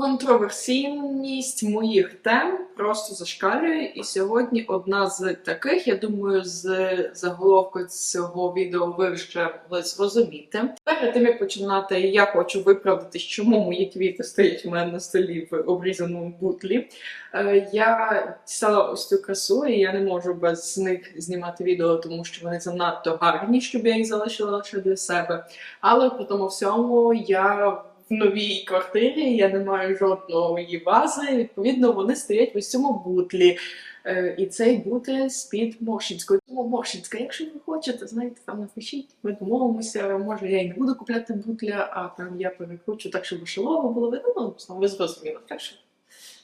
Контроверсійність моїх тем просто зашкалює, і сьогодні одна з таких, я думаю, з заголовку цього відео ви вже могли зрозуміти. Перед тим як починати, я хочу виправдати, чому мої квіти стоять у мене на столі в обрізаному бутлі. Е, Я дістала ось цю красу, і я не можу без них знімати відео, тому що вони занадто гарні, щоб я їх залишила лише для себе. Але при тому всьому я новій квартирі, я не маю жодної вази. Відповідно, вони стоять в ось цьому бутлі. Е, І цей бутель з-під Моршинської. Тому Моршинська, якщо ви хочете, знаєте, там напишіть, ми домовимося. Може, я і не буду купляти бутля, а там я перекручу так, щоб шилово було видно. Ну, знову ви зрозуміли. Так що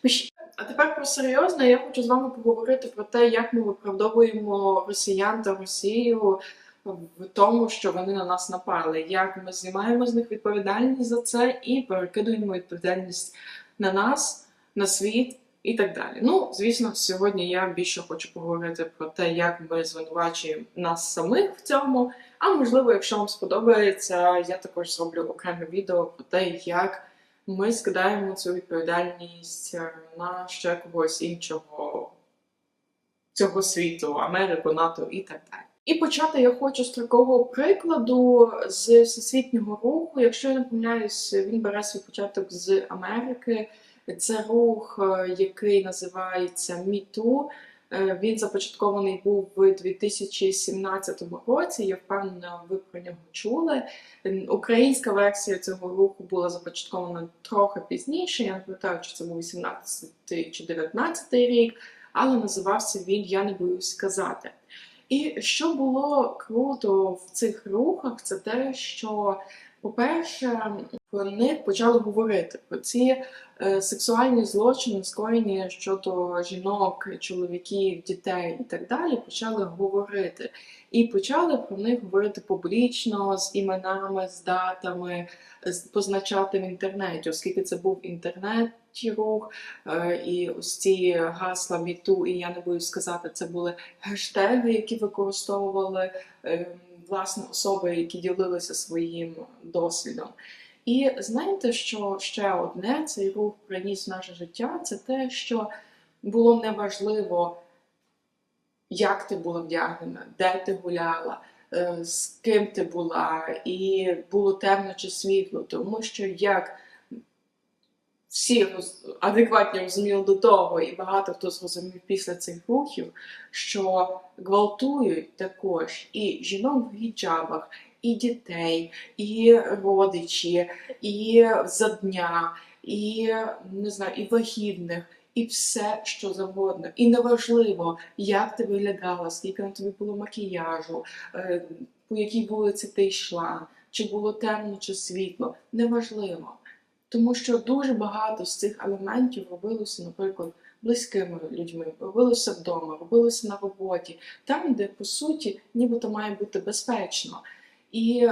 пишіть. А тепер про серйозне, я хочу з вами поговорити про те, як ми виправдовуємо росіян та Росію в тому, що вони на нас напали, як ми знімаємо з них відповідальність за це і перекидуємо відповідальність на нас, на світ і так далі. Ну, звісно, сьогодні я більше хочу поговорити про те, як ми звинувачуємо нас самих в цьому. А можливо, якщо вам сподобається, я також зроблю окреме відео про те, як ми скидаємо цю відповідальність е, на ще когось іншого цього світу, Америку, НАТО і так далі. І почати я хочу з такого прикладу з всесвітнього руху. Якщо я не помиляюсь, він бере свій початок з Америки. Це рух, е, який називається MeToo. Е, Він започаткований був в 2017 році. Я впевнена, ви про нього чули. Українська версія цього руху була започаткована трохи пізніше. Я не пам'ятаю, чи це був 18 чи 19 рік, але називався він Я не боюсь сказати. І що було круто в цих рухах, це те, що, по-перше, вони почали говорити про ці е, сексуальні злочини, скоєні щодо жінок, чоловіків, дітей і так далі, почали говорити. І почали про них говорити публічно з іменами, з датами, позначати в інтернеті, оскільки це був інтернет. Рух е, і ось ці гасла міту, і я не боюсь сказати, це були гештеги, які використовували е, власне особи, які ділилися своїм досвідом. І знаєте, що ще одне цей рух приніс в наше життя, це те, що було неважливо, як ти була вдягнена, де ти гуляла, е, з ким ти була, і було темно чи світло, тому що як всі адекватні розуміли до того, і багато хто зрозумів після цих рухів, що гвалтують також і жінок в гіджабах, і дітей, і родичі, і за дня, і не знаю, і вагітних. І все, що завгодно. І неважливо, як ти виглядала, скільки на тобі було макіяжу, е, по якій вулиці ти йшла, чи було темно, чи світло. Неважливо. Тому що дуже багато з цих елементів робилося, наприклад, близькими людьми, робилося вдома, робилося на роботі, там, де по суті нібито має бути безпечно. І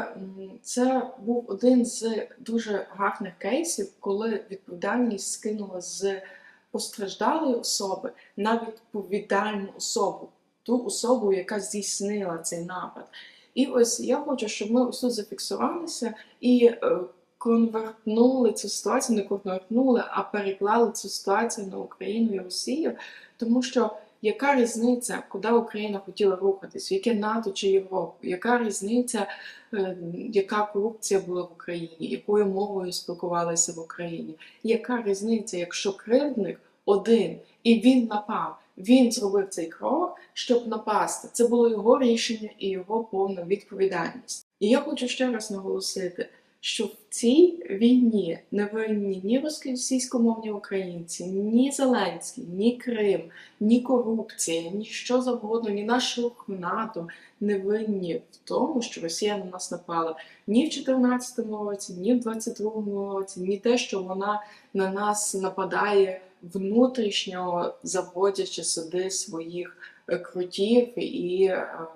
це був один з дуже гарних кейсів, коли відповідальність скинула з постраждалої особи на відповідальну особу, ту особу, яка здійснила цей напад. І ось я хочу, щоб ми ось зафіксувалися і е, конвертнули цю ситуацію, не конвертнули, а переклали цю ситуацію на Україну і Росію, тому що яка різниця, куди Україна хотіла рухатись, яке НАТО чи Європу? Яка різниця, е, яка корупція була в Україні, якою мовою спілкувалися в Україні? Яка різниця, якщо кривдник один і він напав? Він зробив цей крок, щоб напасти. Це було його рішення і його повна відповідальність. І я хочу ще раз наголосити, що в цій війні не винні ні російськомовні українці, ні Зеленський, ні Крим, ні корупція, ні що завгодно, ні наш рух НАТО не винні в тому, що Росія на нас напала ні в 2014 році, ні в 2022 році, ні те, що вона на нас нападає внутрішньо, заводячи сюди своїх е, крутів і ем,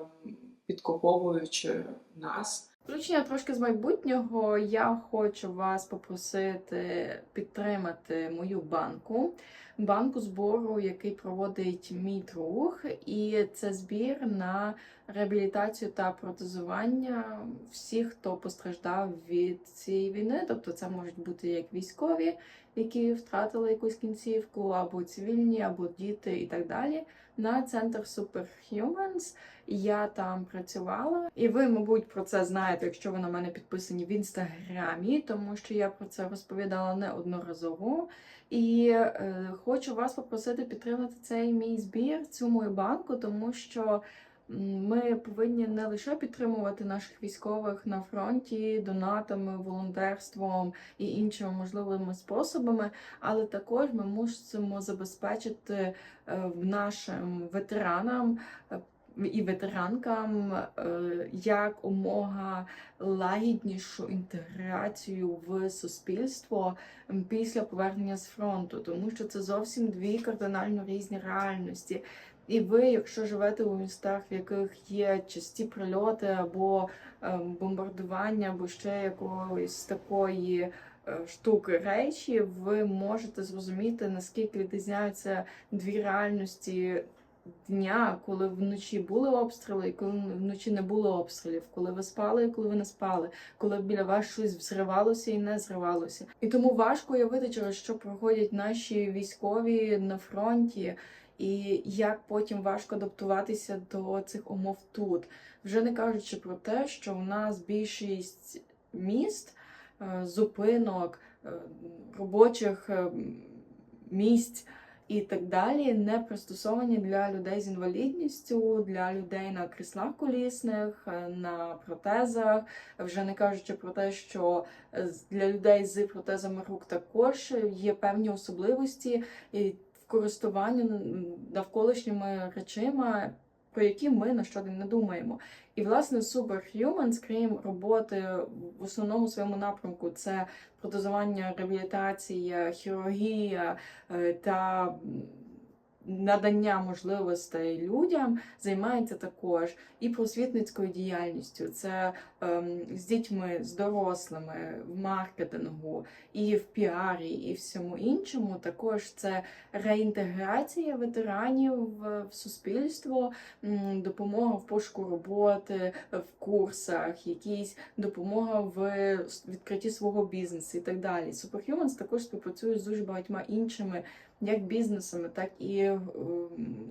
підкуповуючи нас. Включення трошки з майбутнього. Я хочу вас попросити підтримати мою банку, банку збору, який проводить мій друг, і це збір на реабілітацію та протезування всіх, хто постраждав від цієї війни. Тобто, це можуть бути як військові, які втратили якусь кінцівку, або цивільні, або діти і так далі, на центр Superhumans. Я там працювала, і ви, мабуть, про це знаєте, якщо ви на мене підписані в інстаграмі, тому що я про це розповідала неодноразово. І е, хочу вас попросити підтримати цей мій збір, цю мою банку, тому що ми повинні не лише підтримувати наших військових на фронті донатами, волонтерством і іншими можливими способами, але також ми мусимо забезпечити е, нашим ветеранам. І ветеранкам е, як умога лагіднішу інтеграцію в суспільство після повернення з фронту, тому що це зовсім дві кардинально різні реальності. І ви, якщо живете у містах, в яких є часті прильоти або ем, бомбардування, або ще якоїсь такої е, штуки речі, ви можете зрозуміти, наскільки відрізняються дві реальності дня, коли вночі були обстріли, і коли вночі не було обстрілів, коли ви спали і коли ви не спали, коли біля вас щось взривалося і не зривалося. І тому важко уявити, через що проходять наші військові на фронті. І як потім важко адаптуватися до цих умов тут, вже не кажучи про те, що у нас більшість міст, е, зупинок, е, робочих е, місць і так далі не пристосовані для людей з інвалідністю, для людей на кріслах колісних, е, на протезах. Вже не кажучи про те, що е, для людей з протезами рук також є певні особливості і в користуванні навколишніми речима. Про які ми на щодень не думаємо. І, власне, Superhumans, крім роботи в основному своєму напрямку, це протезування, реабілітація, хірургія е, та надання можливостей людям займається також і просвітницькою діяльністю. Це ем, з дітьми, з дорослими, в маркетингу, і в піарі, і всьому іншому. Також це реінтеграція ветеранів в, суспільство, допомога в пошуку роботи, в курсах, якісь допомога в відкритті свого бізнесу і так далі. Superhumans також співпрацює з дуже багатьма іншими як бізнесами, так і е,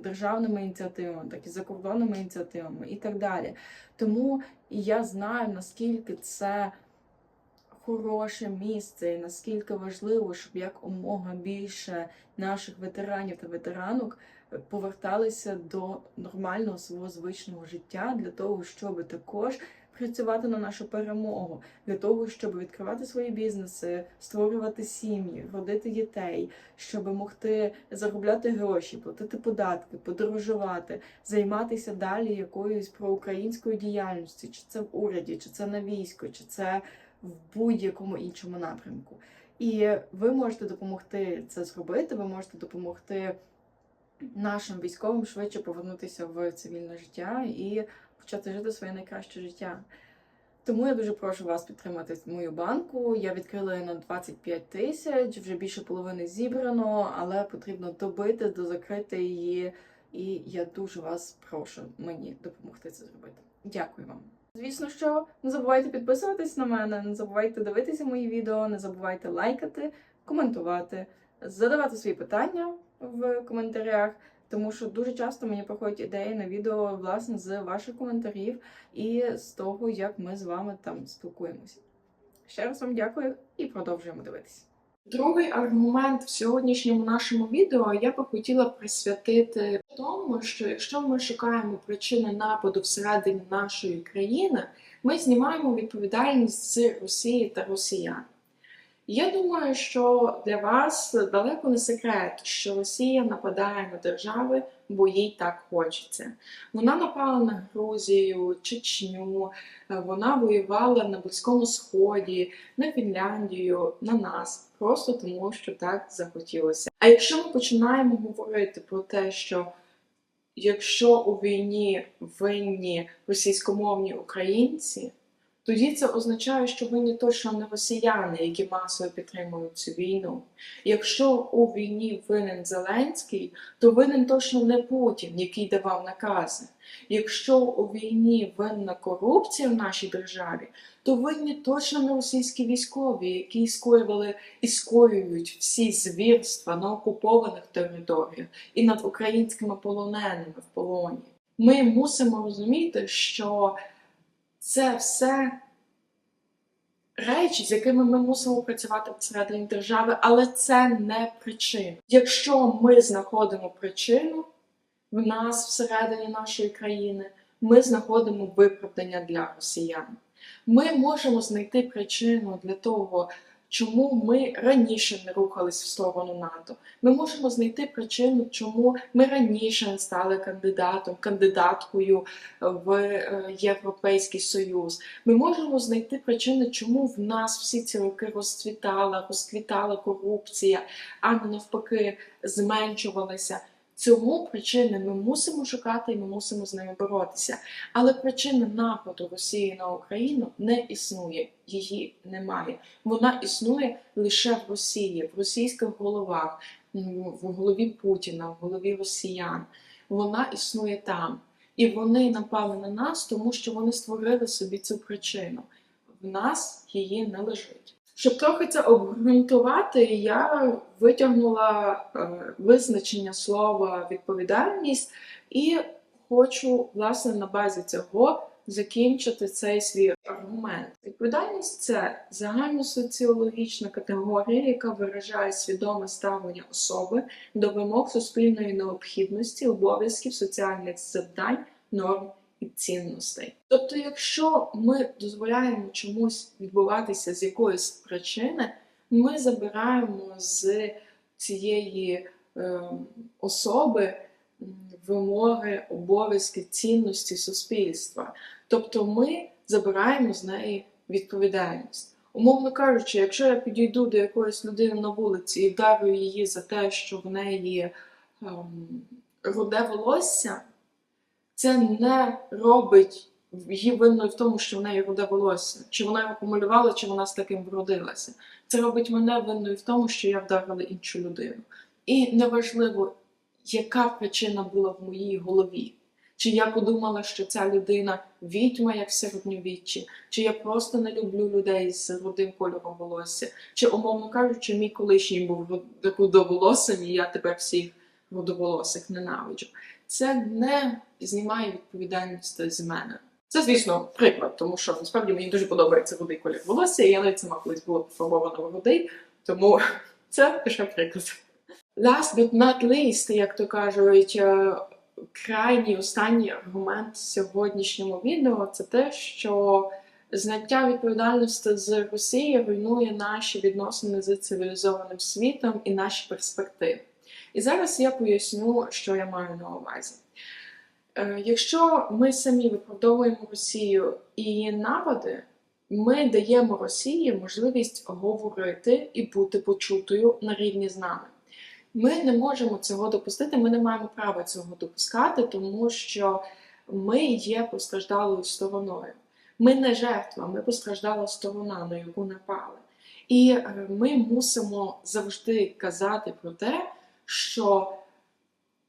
державними ініціативами, так і закордонними ініціативами і так далі. Тому я знаю, наскільки це хороше місце, і наскільки важливо, щоб як умога більше наших ветеранів та ветеранок е, поверталися до нормального свого звичного життя для того, щоб також працювати на нашу перемогу, для того, щоб відкривати свої бізнеси, створювати сім'ї, родити дітей, щоб могти заробляти гроші, платити податки, подорожувати, займатися далі якоюсь проукраїнською діяльністю, чи це в уряді, чи це на війську, чи це в будь-якому іншому напрямку. І ви можете допомогти це зробити, ви можете допомогти нашим військовим швидше повернутися в цивільне життя і почати жити своє найкраще життя. Тому я дуже прошу вас підтримати мою банку. Я відкрила її на 25 тисяч, вже більше половини зібрано, але потрібно добити, дозакрити її. І я дуже вас прошу мені допомогти це зробити. Дякую вам. Звісно, що не забувайте підписуватись на мене, не забувайте дивитися мої відео, не забувайте лайкати, коментувати, задавати свої питання в коментарях, тому що дуже часто мені приходять ідеї на відео власне з ваших коментарів і з того, як ми з вами там спілкуємося. Ще раз вам дякую і продовжуємо дивитися. Другий аргумент в сьогоднішньому нашому відео я би хотіла присвятити тому, що якщо ми шукаємо причини нападу всередині нашої країни, ми знімаємо відповідальність з Росії та росіян. Я думаю, що для вас далеко не секрет, що Росія нападає на держави, бо їй так хочеться. Вона напала на Грузію, Чечню, е, вона воювала на Близькому Сході, на Фінляндію, на нас, просто тому, що так захотілося. А якщо ми починаємо говорити про те, що якщо у війні винні російськомовні українці, тоді це означає, що винні точно не росіяни, які масово підтримують цю війну. Якщо у війні винен Зеленський, то винен точно не Путін, який давав накази. Якщо у війні винна корупція в нашій державі, то винні точно не російські військові, які скоювали і скоюють всі звірства на окупованих територіях і над українськими полоненими в полоні. Ми мусимо розуміти, що це все речі, з якими ми мусимо працювати всередині держави, але це не причина. Якщо ми знаходимо причину в нас всередині нашої країни, ми знаходимо виправдання для росіян. Ми можемо знайти причину для того, чому ми раніше не рухались в сторону НАТО. Ми можемо знайти причину, чому ми раніше не стали кандидатом, кандидаткою в е, Європейський Союз. Ми можемо знайти причини, чому в нас всі ці роки розцвітала, розквітала корупція, а не навпаки зменшувалася. Цьому причини ми мусимо шукати і ми мусимо з нею боротися. Але причини нападу Росії на Україну не існує, її немає. Вона існує лише в Росії, в російських головах, в голові Путіна, в голові росіян. Вона існує там. І вони напали на нас, тому що вони створили собі цю причину. В нас її не лежить. Щоб трохи це обґрунтувати, я витягнула е, визначення слова відповідальність і хочу, власне, на базі цього закінчити цей свій аргумент. Відповідальність це загальносоціологічна категорія, яка виражає свідоме ставлення особи до вимог суспільної необхідності, обов'язків, соціальних завдань, норм і цінностей. Тобто, якщо ми дозволяємо чомусь відбуватися з якоїсь причини, ми забираємо з цієї е, особи вимоги, обов'язки, цінності суспільства. Тобто ми забираємо з неї відповідальність. Умовно кажучи, якщо я підійду до якоїсь людини на вулиці і вдарю її за те, що в неї ем, руде волосся, це не робить її винною в тому, що в неї руде волосся. Чи вона його помалювала, чи вона з таким вродилася. Це робить мене винною в тому, що я вдарила іншу людину. І неважливо, яка причина була в моїй голові. Чи я подумала, що ця людина відьма, як в середньовіччі, чи я просто не люблю людей з рудим кольором волосся, чи, умовно кажучи, мій колишній був руд- рудоволосим, і я тепер всіх рудоволосих ненавиджу. Це не знімає відповідальність з мене. Це, звісно, приклад, тому що насправді мені дуже подобається рудий колір волосся, і я навіть сама колись була пофарбована в рудий, тому це лише приклад. Last but not least, як то кажуть, е, крайній останній аргумент в сьогоднішньому відео це те, що зняття відповідальності з Росії руйнує наші відносини з цивілізованим світом і наші перспективи. І зараз я поясню, що я маю на увазі. Е, Якщо ми самі виправдовуємо Росію і її напади, ми даємо Росії можливість говорити і бути почутою на рівні з нами. Ми не можемо цього допустити, ми не маємо права цього допускати, тому що ми є постраждалою стороною. Ми не жертва, ми постраждала сторона, на яку напали. І е, ми мусимо завжди казати про те, що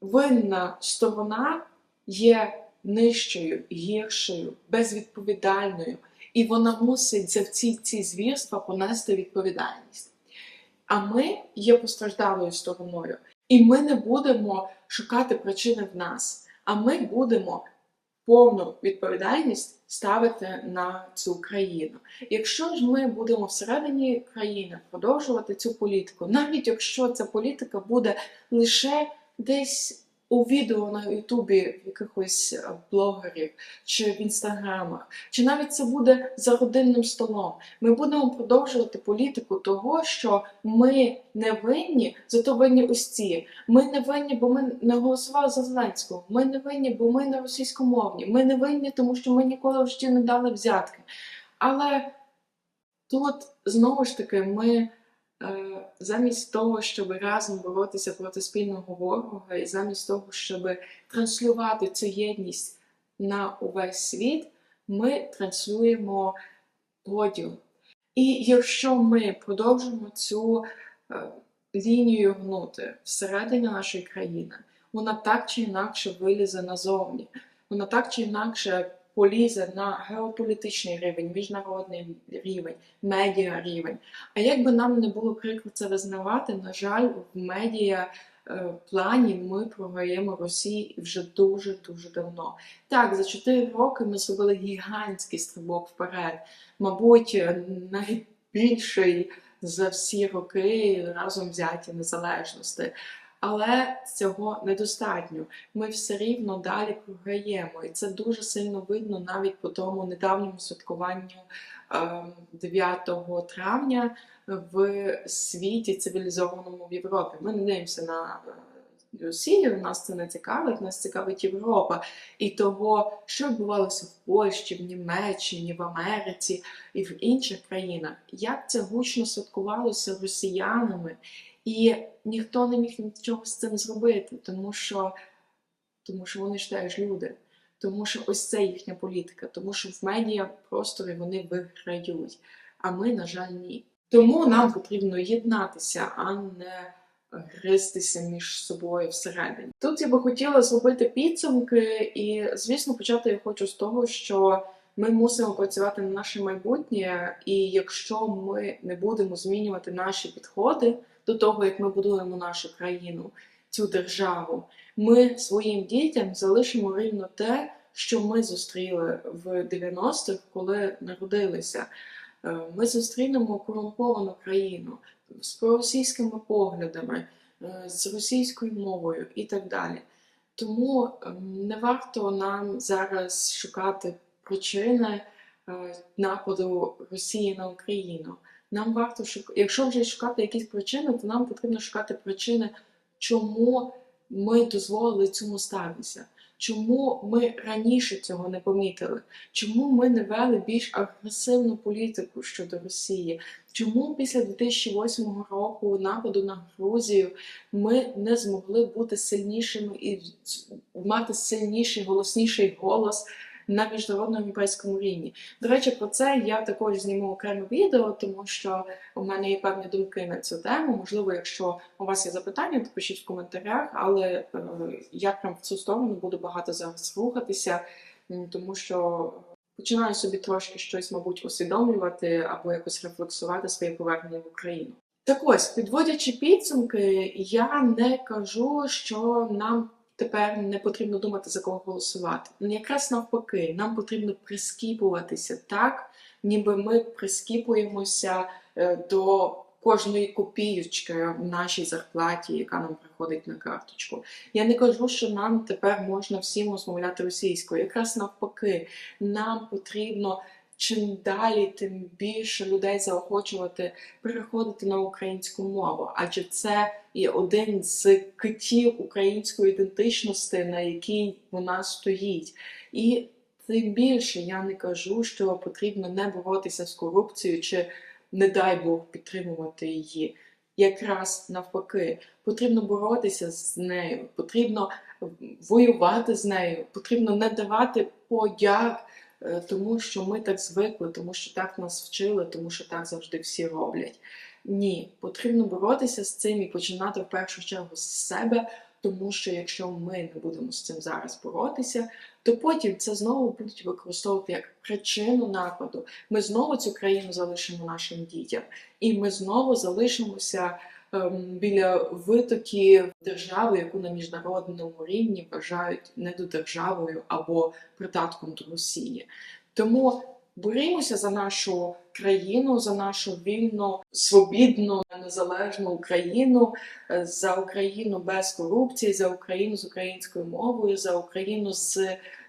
винна сторона є нижчою, гіршою, безвідповідальною, і вона мусить за всі ці звірства понести відповідальність. А ми є постраждалою стороною, і ми не будемо шукати причини в нас, а ми будемо повну відповідальність ставити на цю країну. Якщо ж ми будемо всередині країни продовжувати цю політику, навіть якщо ця політика буде лише десь у відео на Ютубі якихось е, блогерів чи в інстаграмах, чи навіть це буде за родинним столом, ми будемо продовжувати політику того, що ми не винні, зато винні ось ці. Ми не винні, бо ми не голосували за Зеленського. Ми не винні, бо ми не російськомовні. Ми не винні, тому що ми ніколи в житті не дали взятки. Але тут знову ж таки ми. Е, замість того, щоб разом боротися проти спільного ворога, і замість того, щоб транслювати цю єдність на увесь світ, ми транслюємо поділ. І якщо ми продовжимо цю е, лінію гнути всередині нашої країни, вона так чи інакше вилізе назовні, вона так чи інакше полізе на геополітичний рівень, міжнародний рівень, медіа рівень. А як би нам не було прикро це визнавати, на жаль, в медіа е, плані ми програємо Росії вже дуже дуже давно. Так, за 4 роки ми зробили гігантський стрибок вперед, мабуть, е, найбільший за всі роки разом взяті незалежності. Але цього недостатньо. Ми все рівно далі програємо, і це дуже сильно видно навіть по тому недавньому святкуванню е, 9 травня в світі цивілізованому в Європі. Ми не дивимося на е, Росію, нас це не цікавить, нас цікавить Європа і того, що відбувалося в Польщі, в Німеччині, в Америці і в інших країнах. Як це гучно святкувалося росіянами, і ніхто не міг нічого з цим зробити, тому що, тому що вони ж теж люди. Тому що ось це їхня політика, тому що в медіа просторі вони виграють, а ми, на жаль, ні. Тому нам потрібно єднатися, а не гристися між собою всередині. Тут я би хотіла зробити підсумки, і, звісно, почати я хочу з того, що ми мусимо працювати на наше майбутнє, і якщо ми не будемо змінювати наші підходи до того, як ми будуємо нашу країну, цю державу, ми своїм дітям залишимо рівно те, що ми зустріли в 90-х, коли народилися. Е, Ми зустрінемо корумповану країну з проросійськими поглядами, е, з російською мовою і так далі. Тому ем, не варто нам зараз шукати причини е, нападу Росії на Україну. Нам варто шук... якщо вже шукати якісь причини, то нам потрібно шукати причини, чому ми дозволили цьому статися. Чому ми раніше цього не помітили? Чому ми не вели більш агресивну політику щодо Росії? Чому після 2008 року нападу на Грузію ми не змогли бути сильнішими і мати сильніший, голосніший голос на міжнародному європейському рівні? До речі, про це я також зніму окреме відео, тому що у мене є певні думки на цю тему. Можливо, якщо у вас є запитання, то пишіть в коментарях, але е, я прям в цю сторону буду багато зараз рухатися, тому що починаю собі трошки щось, мабуть, усвідомлювати або якось рефлексувати своє повернення в Україну. Так ось, підводячи підсумки, я не кажу, що нам тепер не потрібно думати за кого голосувати. Ну, Якраз навпаки, нам потрібно прискіпуватися так, ніби ми прискіпуємося е, до кожної копійочки в нашій зарплаті, яка нам приходить на карточку. Я не кажу, що нам тепер можна всім розмовляти російською. Якраз навпаки, нам потрібно чим далі, тим більше людей заохочувати переходити на українську мову, адже це є один з китів української ідентичності, на якій вона стоїть. І тим більше я не кажу, що потрібно не боротися з корупцією чи, не дай Бог, підтримувати її. Якраз навпаки, потрібно боротися з нею, потрібно воювати з нею, потрібно не давати подяк, тому що ми так звикли, тому що так нас вчили, тому що так завжди всі роблять. Ні, потрібно боротися з цим і починати в першу чергу з себе, тому що якщо ми не будемо з цим зараз боротися, то потім це знову будуть використовувати як причину нападу. Ми знову цю країну залишимо нашим дітям, і ми знову залишимося біля витоків держави, яку на міжнародному рівні вважають недодержавою або придатком до Росії. Тому борімося за нашу країну, за нашу вільну, свобідну, незалежну Україну, е, за Україну без корупції, за Україну з українською мовою, за Україну з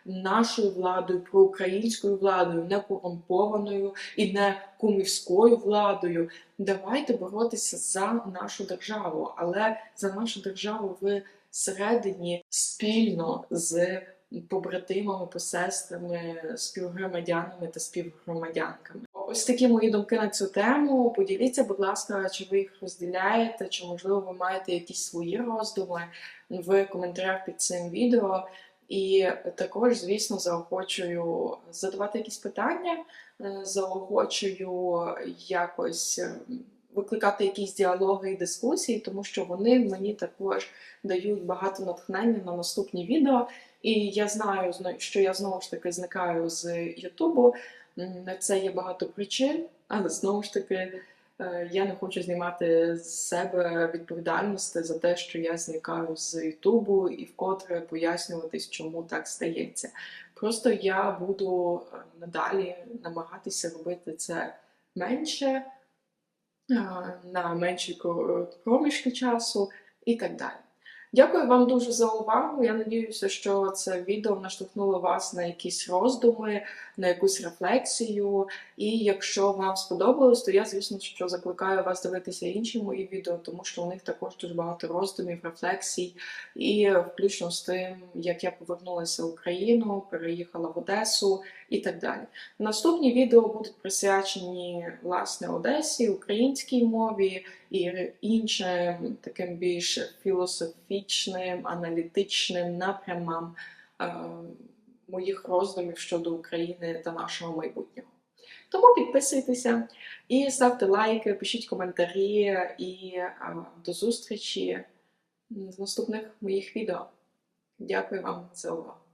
нашою владою, проукраїнською владою, не корумпованою і не кумівською владою. Давайте боротися за нашу державу, але за нашу державу всередині спільно з побратимами, посестрами, співгромадянами та співгромадянками. Ось такі мої думки на цю тему. Поділіться, будь ласка, чи ви їх розділяєте, чи можливо ви маєте якісь свої роздуми в коментарях під цим відео. І також, звісно, заохочую задавати якісь питання, е, заохочую якось е, викликати якісь діалоги і дискусії, тому що вони мені також дають багато натхнення на наступні відео. І я знаю, що я знову ж таки зникаю з Ютубу. На це є багато причин, але знову ж таки я не хочу знімати з себе відповідальності за те, що я зникаю з Ютубу і вкотре пояснюватись, чому так стається. Просто я буду е, надалі намагатися робити це менше, е, на менші проміжки часу і так далі. Дякую вам дуже за увагу. Я надіюся, що це відео наштовхнуло вас на якісь роздуми, на якусь рефлексію. І якщо вам сподобалось, то я, звісно, що закликаю вас дивитися інші мої відео, тому що у них також дуже багато роздумів, рефлексій, і включно з тим, як я повернулася в Україну, переїхала в Одесу і так далі. Наступні відео будуть присвячені власне Одесі, українській мові і іншим таким більш філософічним, аналітичним напрямам е, моїх роздумів щодо України та нашого майбутнього. Тому підписуйтеся і ставте лайки, пишіть коментарі і е, до зустрічі в наступних моїх відео. Дякую вам за увагу.